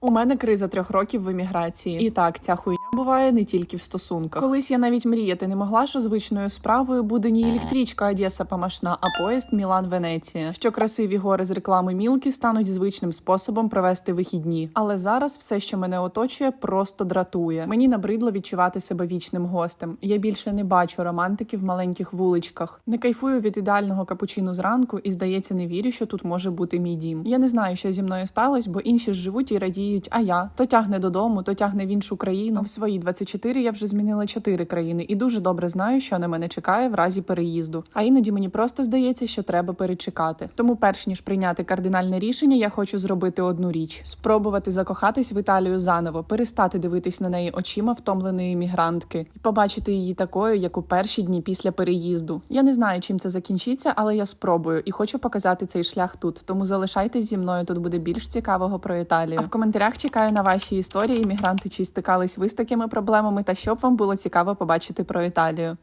У мене криза трьох років в еміграції. І так, ця хуйня буває не тільки в стосунках. Колись я навіть мріяти не могла, що звичною справою буде не електричка Одеса Помашна, а поїзд Мілан Венеція. Що красиві гори з реклами Мілки стануть звичним способом провести вихідні. Але зараз все, що мене оточує, просто дратує. Мені набридло відчувати себе вічним гостем. Я більше не бачу романтики в маленьких вуличках. Не кайфую від ідеального капучино зранку і здається, не вірю, що тут може бути мій дім. Я не знаю, що зі мною сталося, бо інші ж живуть і радіють. А я то тягне додому, то тягне в іншу країну. Свої 24 я вже змінила 4 країни і дуже добре знаю, що на мене чекає в разі переїзду. А іноді мені просто здається, що треба перечекати. Тому, перш ніж прийняти кардинальне рішення, я хочу зробити одну річ: спробувати закохатись в Італію заново, перестати дивитись на неї очима втомленої мігрантки і побачити її такою, як у перші дні після переїзду. Я не знаю, чим це закінчиться, але я спробую і хочу показати цей шлях тут. Тому залишайтесь зі мною. Тут буде більш цікавого про Італію. А в коментарях чекаю на ваші історії. Мігранти чи стикались ви проблемами, та щоб вам було цікаво побачити про Італію.